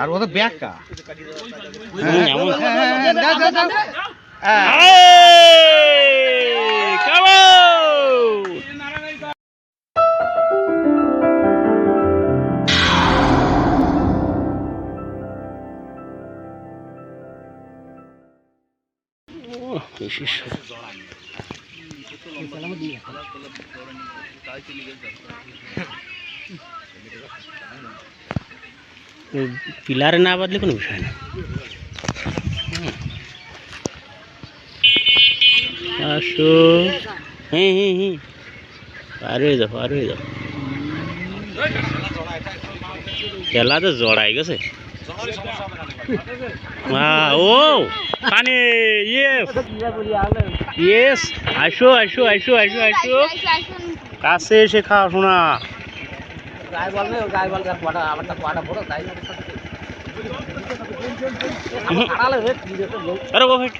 আর ও তো ব্যাকা হুম, এমন। পিলারে না বাদলে কোনো বিষয় না। আসো। হ্যাঁ হ্যাঁ হ্যাঁ। পার হয়ে যাও পার হয়ে যাও। খেলা তো জড়াই গেছে। ও পানি ইয়ে ইয়েস আসো আসো আসো আসো আসো। কাছে এসে খাও শোনা। গায়ে বল গায়ে বল, আবার তার বড়, তাই আরে ভাই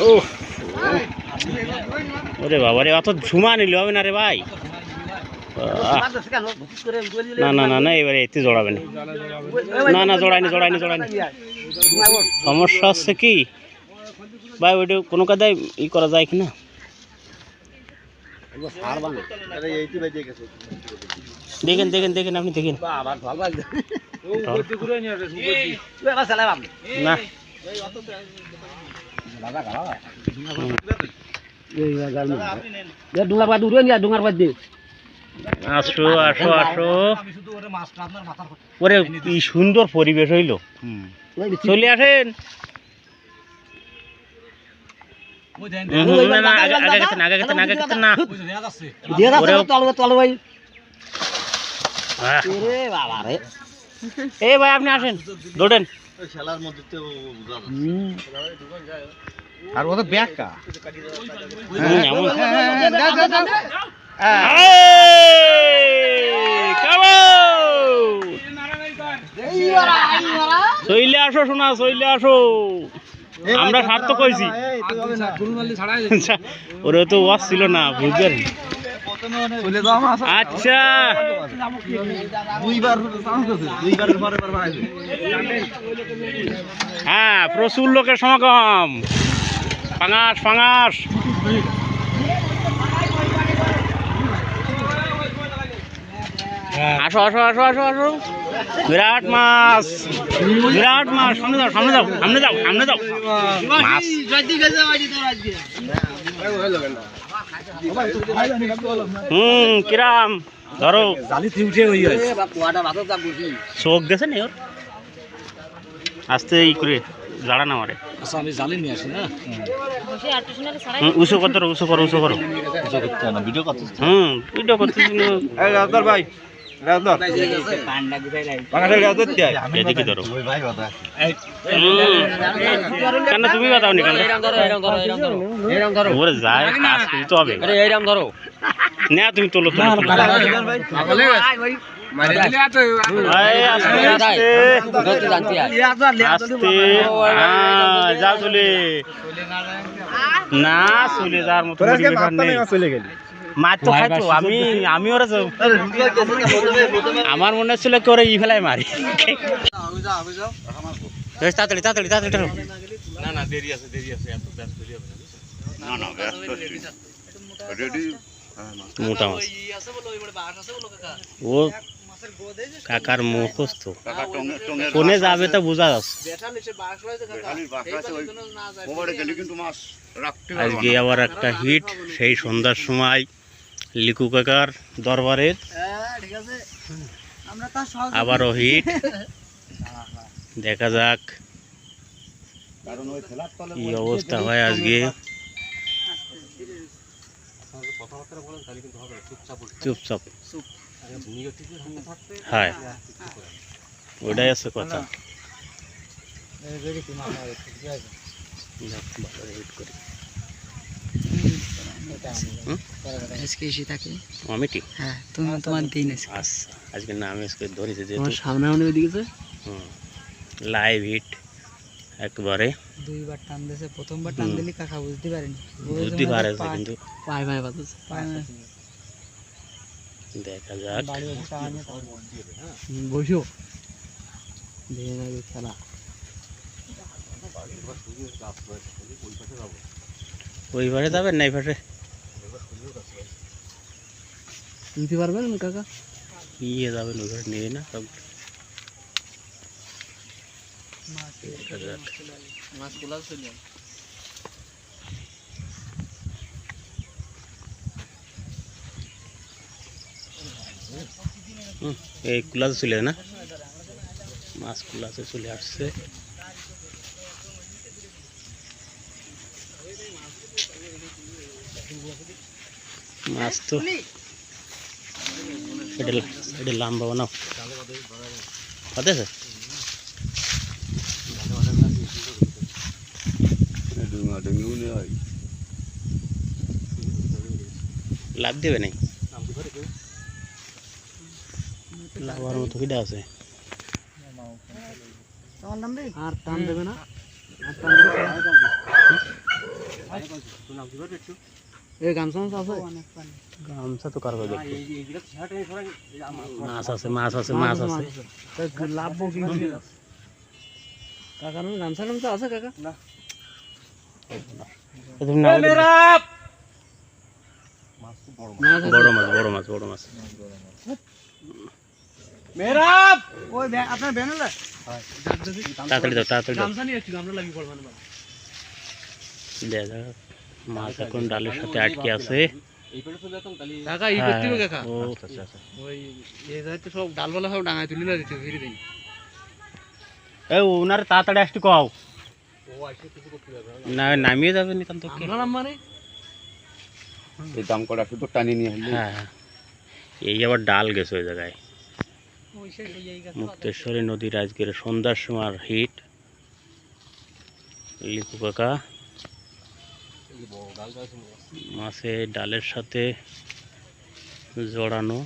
ও ওরে বাবা রে অত ঝুমা নিলে হবে না রে ভাই না না না না এবারে এতে জড়াবে না না না জড়াইনি জড়াইনি জড়াইনি সমস্যা হচ্ছে কি ভাই ওইটা কোনো কাদায় ই করা যায় কি না দেখেন দেখেন দেখেন আপনি দেখেন। না। আসো আসো আসো। ওরে কি সুন্দর পরিবেশ হইল। চলে আসেন। এই ভাই আপনি আসেন দৌড়েন। আর ও তো ব্যাকা দাও হ্যাঁ। on! চইলে আসো শোনা চইলে আসো। আমরা স্বার্থ কইছি। ওরে তো ওয়াজ ছিল না বুঝলেন আচ্ছা। হ্যাঁ প্রচুর লোকের সমাগম। পাঙাস পাঙাস আসো আসো আসো আসো আসো। বিরাট মাছ। বিরাট মাছ। সামনে যাও সামনে যাও সামনে যাও সামনে যাও। মাছ। হুম কিরাম। ধরো। চোখ গেছে নি ওর? আস্তে ই করে জাড়া না মারে হুম, উঁচু কর ধরো উঁচু করো উঁচু করো। হুম ভিডিও। কেন তুমি বাতাও নি ওরে যায় কাজ করতে হবে। না তুমি তোলো হ্যাঁ, না চলে। যাওয়ার মতো নেই। মাছ তো খাইতো আমি আমি ওরা আমার মনে হচ্ছিল কি ওরা ই ফেলায় মারি। তাড়াতাড়ি তাড়াতাড়ি তাড়াতাড়ি টানো। মোটা মাছ। ও কাকার মুখস্থ। কোনে যাবে তা বোঝা যাচ্ছে। আজকে আবার একটা হিট সেই সন্ধ্যার সময়। লিকু কাকার দরবারের আবারও হিট। দেখা যাক কি অবস্থা হয় আজকে। চুপচাপ হ্যাঁ। ওটাই আছে কথা। hit করি। আজকে এসে থাকে অমিটি হ্যাঁ তুমি তোমার দিন আছে আচ্ছা আজকে নাম আজকে ধরেছে যেহেতু তোমার সামনে মনে দিকেছে লাইভ হিট একবারে দুইবার টান দিয়েছে প্রথমবার টান হুম। দিলি কাকা বুঝতে পারেনি বুদ্ধি পারে কিন্তু পায় পায় বাতাস দেখা যাক বসো দেখে নাকি খেলা ওই পাশে যাবেন না এই পাশে নিতে পারবেন কাকা? ইয়ে যাবেন পাশে নিয়ে না, সব। এই কুলাতে চলে না। মাছ কুলাতে চলে আসছে। মাছ তো। এটা এটা লাম্বা বানাও। পাতে আছে? লাভ দেবে নাই লাভার মতো কিটা আছে। আর টান দেবে না। এই গামছা মাছ আছে গামছা তো কারবার দেখি মাছ আছে মাছ আছে মাছ আছে লাভ কি কাকা না গামছা টামছা আছে কাকা এ তুমি নাও দেখি। মাছ বড় মাছ বড় মাছ বড় মাছ ওই আপনার ব্যানার তাড়াতাড়ি দাও তাড়াতাড়ি দাও গামছা নিয়ে একটু গামছা লাগি পড়বে না দেখা যাক মাছ এখন ডালের সাথে আটকে আছে। ওনার তাড়াতাড়ি আসতে কও। না? নামিয়ে যাবে তো মানে এই দাম শুধু টানি নিয়ে হ্যাঁ হ্যাঁ। এই আবার ডাল গেছে ওই জায়গায়। মুক্তেশ্বরী নদীর আজকের সন্ধ্যার সময় হিট। লিপু কাকা। মাছে ডালের সাথে জড়ানো।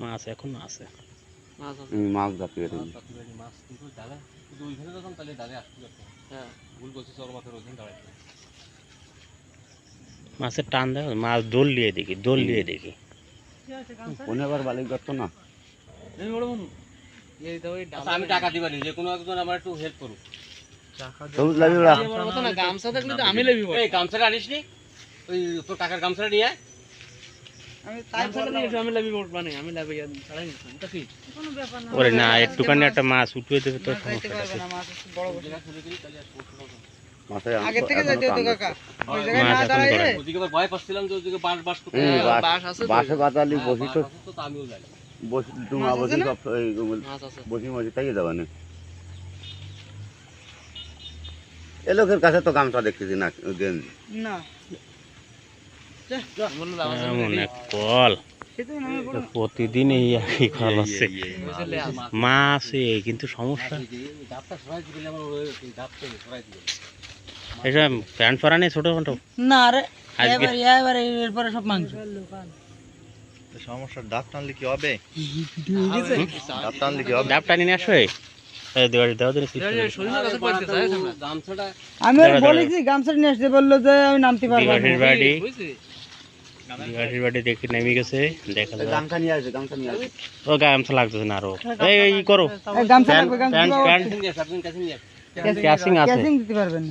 মাছ এখন আছে। মাছ মাছ জাতীয় হ্যাঁ। মাছের টান দেখো মাছ দোল লিয়ে দেখি দোল লিয়ে দেখি। কোনে আবার বালিক গর্ত না? আমি ডাল আমি টাকা দিবানি যে কোনো একজন আমার একটু হেল্প করুক। গামছা থাকলে তো আমি লেবি এই গামছাটা আনিস নি? ওই তোর গামছাটা নিয়ে মানে আমি লেবি ছাড়াই নিতাম এটা কি ওরে না একটুখানি একটা মাছ উঠিয়ে দেবে তো সমস্যা আছে বড় মাছে আগে থেকে যাইতে হতো কাকা। ওই জায়গায় মাছ না এখন ওদিকে ভয় পাচ্ছিলাম যে ওদিকে বাস বাস করতে হুম, বাস- বাস আছে তো। বাসে বাতালি বসি তো তো আমিও জানি। বসি ডুঙা বসি সব এই মাছ আছে বসি মসি তাই যাবা না এ লোকের কাছে তো গামছা দেখতেছি না গেঞ্জি না বলল এমন এক কল প্রতিদিন এই একই কল আছে মাছ এই কিন্তু সমস্যা এসব প্যান্ট পরা নেই ছোটো ছোটো না রে আজকে এবারে এরপরে সব মাংস সমস্যা ডাব টানলে কি হবে? ডাব টানলে কি হবে? ডাব টানি নিয়ে আসবে এই। দেওয়া দেওয়া দিলে শরীরের কাছে পড়তে যায় না গামছাটা আমি দাঁড়া, দাঁড়া। বলেছি গামছা নিয়ে আসতে বলল যে আমি নামতে পারব না। বাড়ি। বুঝছি দিবাসীর বাড়ি দেখে নেমে গেছে দেখা গামছা নিয়ে আসবে গামছা নিয়ে আসবে। ও গামছা লাগতেছে না আরও। এই এই করো। গামছা লাগবে গামছা প্যান্ট দিবা- প্যান্ট। নিয়ে আসে আপনি কাছে নিয়ে আসে। ক্যাসিং আছে। ক্যাশিং দিতে পারবেন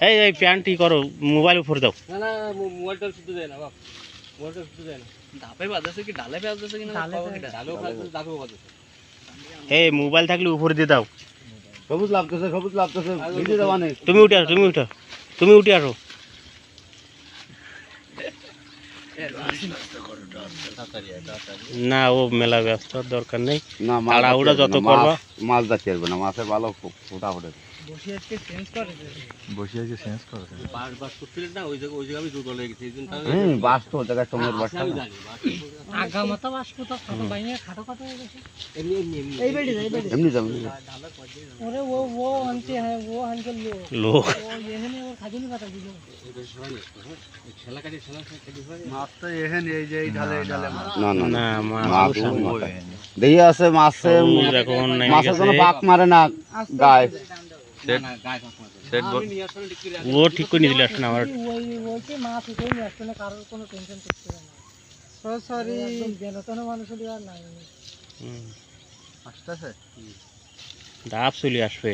এই এই প্যান্ট ই করো মোবাইল উপরে দাও। না না মোবাইলটা শুধু দেয় না বাপ মোবাইলটা শুধু দেয় না। ধাপে বাজাছে কি ডালে বাজাছে কি না পাবো কিটা? ডালেও খাচ্ছে ডাবেও খাচ্ছে এই মোবাইল থাকলে উপরে দিয়ে দাও। সবুজ লাগতেছে সবুজ লাগতেছে ভিডিও দেওয়া নেই। তুমি উঠে আসো তুমি উঠো তুমি উঠে আসো। না ও মেলা ব্যস্ত দরকার নেই। না মাছ তাড়াহুড়া যত করবা। মাছ- আসবে না মাছের ভালো ফোটা ফোটে বসে আজকে চেঞ্জ করে বসে আছে চেঞ্জ করে বাস বাস করছিলেন না? ওই জায়গায় ওই জায়গায় আমি দুর্বল হয়ে গেছি এই জন্য তাহলে- হুম বাস তো ওই জায়গায় টমের আছে বাসটা আমি না। জানি বাস আগা মাথা বাসপো তো কত বাইনে খাটো খাটো হয়ে গেছে। এমনি এমনি এমনি। এই বেড়ি এই বেড়ি। এমনি যাবে। ওরে ও ও আনতে হ্যাঁ ও আনতে লো। লোক। ও এখানে ওর খাজুনি পাতা দিল। এই বেশ সরাই নে, হ্যাঁ? এই ঠেলা কাটি ঠেলা কাটি হয়? মাছ তো এখানে এই যে এই ঢালে এই ঢালে মাছ। না না না মাছ মাছ ওর সামনে। ওই দেখি আছে মাছে সবুজ এখন নেমে মাছের গেছে কোনো বাক মারে না গায়ে সেট সেট বল ও ঠিক করে নিয়ে চলে আসছে না আমার মা থেকেই নিয়ে আসছে না কারোর কোনো টেনশন করতে হবে না। সরি বেলতনে মানুষের আর নাই আসতেছে? ডাব চলে আসবে।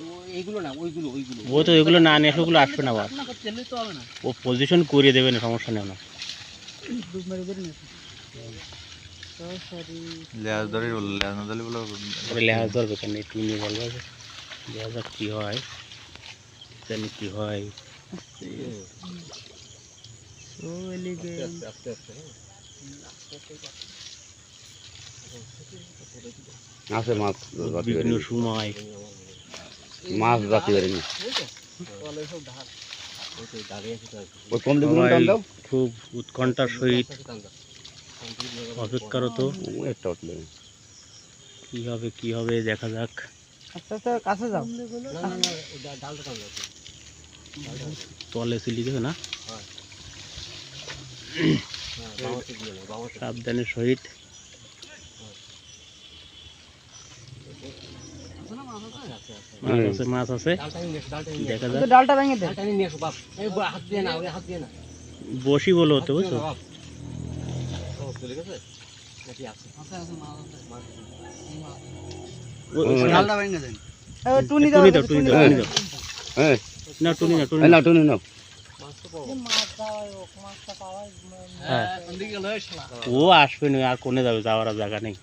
ও- এইগুলো ওইগুলো ওইগুলো। তো এগুলো না নিয়ে আসে ওগুলো আসবে না আবার। না তেলে তো হবে না। ও পজিশন করিয়ে দেবে না সমস্যা নেই না ডুব মেরে ধরে নিয়েছে লেয়াজ ধরে বলল লেয়াজ না ধরে বলো লেহাজ ধরবে কেন একটু নিয়ে বলবে দেখা যাক কী হয়? জানি কী হয়। আছে মাছ বিভিন্ন সময়। মাছ দাও খুব উৎকণ্ঠার সহিত অপেক্ষারত ও একটা উঠলে কি হবে কি হবে দেখা যাক। আস্তে আস্তে কাছে যাও। তলে সিলি দেবে না? সাবধানের সহিত মাছ আছে মাছ আছে। দেখা যাক। ডালটা ভেঙে দে। বসি বলো হতে বুঝছ? ও- ও- ডালটা ভেঙে দেন। টুনি দাও টুনি দাও টুনি দাও। টুনি দাও। হ্যাঁ না টুনি না টুনি না টুনি হ্যাঁ। ও আসবে না আর কোনে যাবে? যাওয়ার আর জায়গা নেই।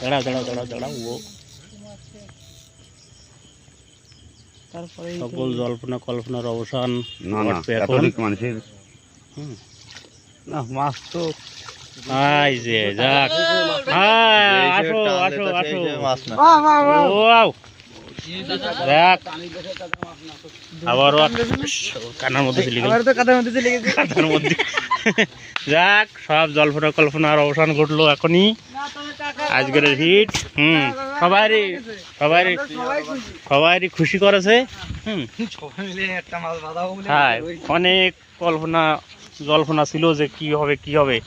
দাঁড়াও দাঁড়াও দাঁড়াও দাঁড়াও ও। সকল জল্পনা কল্পনার অবসান না না মানুষের হুম। না মাছ তো আই যে যাক। হ্যাঁ আসো আসো আসো। মাছ না। আবার কানার মধ্যে চলে গেল কানার যাক সব জল্পনা কল্পনার অবসান ঘটলো এখনই। আজকের হিট হুম। সবারই সবারই সবারই খুশি করেছে। হুম। সবাই মিলে একটা মাছ বাঁধা বলে। হ্যাঁ অনেক কল্পনা জল্পনা ছিল যে কি হবে কি হবে।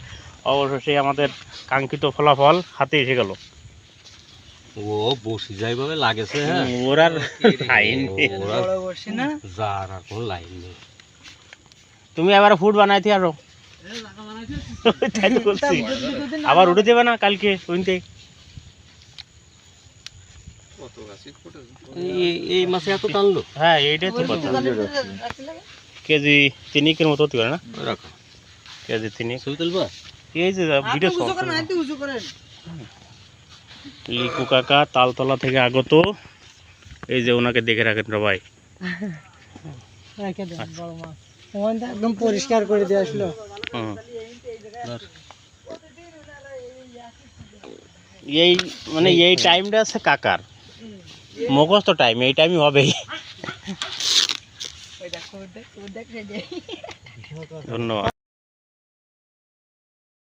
অবশেষে আমাদের কাঙ্ক্ষিত ফলাফল হাতে এসে গেল। ও বসি যাইভাবে লাগেছে হ্যাঁ। ওর আর লাইন। বসি না? যার আর কোনো লাইন নেই। তুমি আবার ফুড বানাইতে আরও। আবার উঠে দেবে না কালকে ওইতে এই- এই মাসে এত টানলো? হ্যাঁ এইটাই তো কথা কেজি তিনিকের মতো হতে পারে না? কেজি তিনি এই যে ভিডিও লিকু কাকা তালতলা থেকে আগত। এই যে ওনাকে দেখে রাখেন সবাই ওখানটা একদম পরিষ্কার করে দিয়ে আসলো হুম। এই মানে এই টাইমটা আছে কাকার। মুখস্থ টাইম এই টাইমই হবেই ওই দেখো ওই দেখ ওই দেখ ধন্যবাদ